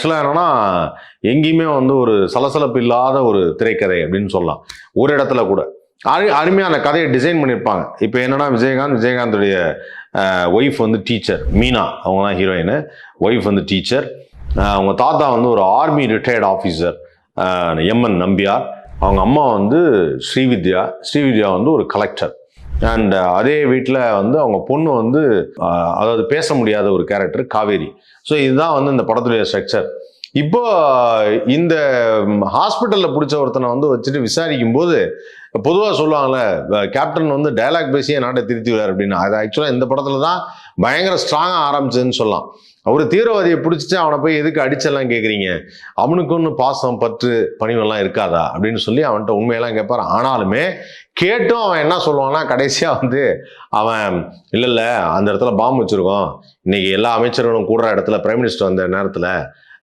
ஆக்சுவலாக என்னன்னா எங்கேயுமே வந்து ஒரு சலசலப்பு இல்லாத ஒரு திரைக்கதை அப்படின்னு சொல்லலாம். ஒரு இடத்துல கூட. அரு அருமையான கதையை டிசைன் பண்ணியிருப்பாங்க. இப்போ என்னன்னா விஜயகாந்த் விஜயகாந்தோடைய ஒய்ஃப் வந்து டீச்சர் மீனா. அவங்க தான் ஹீரோயின் ஒய்ஃப் வந்து டீச்சர் அவங்க தாத்தா வந்து ஒரு army retired officer M N Nambiar. அவங்க அம்மா வந்து ஸ்ரீவித்யா. ஸ்ரீவித்யா வந்து ஒரு கலெக்டர் அண்ட் uh, அதே வீட்டில் வந்து அவங்க பொண்ணு வந்து அதாவது பேச முடியாத ஒரு கேரக்டர் காவேரி. ஸோ இதுதான் வந்து இந்த படத்துடைய ஸ்ட்ரக்சர் இப்போ இந்த ஹாஸ்பிட்டலில் பிடிச்ச ஒருத்தனை வந்து வச்சுட்டு விசாரிக்கும் போது பொதுவாக சொல்லுவாங்கல்ல கேப்டன் வந்து டயலாக் பேசியே நாட்டை திருத்திடுவார் அப்படின்னு. அது ஆக்சுவலாக இந்த படத்தில் தான் பயங்கர ஸ்ட்ராங்காக ஆரம்பிச்சதுன்னு சொல்லலாம். அவர் தீவிரவாதியை பிடிச்சிட்டு அவனை போய் எதுக்கு அடிச்செல்லாம் கேட்குறீங்க அவனுக்கு ஒன்று பாசம் பற்று பணிவெல்லாம் இருக்காதா? அப்படின்னு சொல்லி அவன்கிட்ட உண்மையெல்லாம் கேட்பார் ஆனாலுமே கேட்டும் அவன் என்ன சொல்லுவான்னா கடைசியாக வந்து அவன் இல்லை இல்லை அந்த இடத்துல பாம்பு வச்சுருக்கோம். இன்றைக்கி எல்லா அமைச்சர்களும் கூடுற இடத்துல பிரைம் மினிஸ்டர் வந்த நேரத்தில்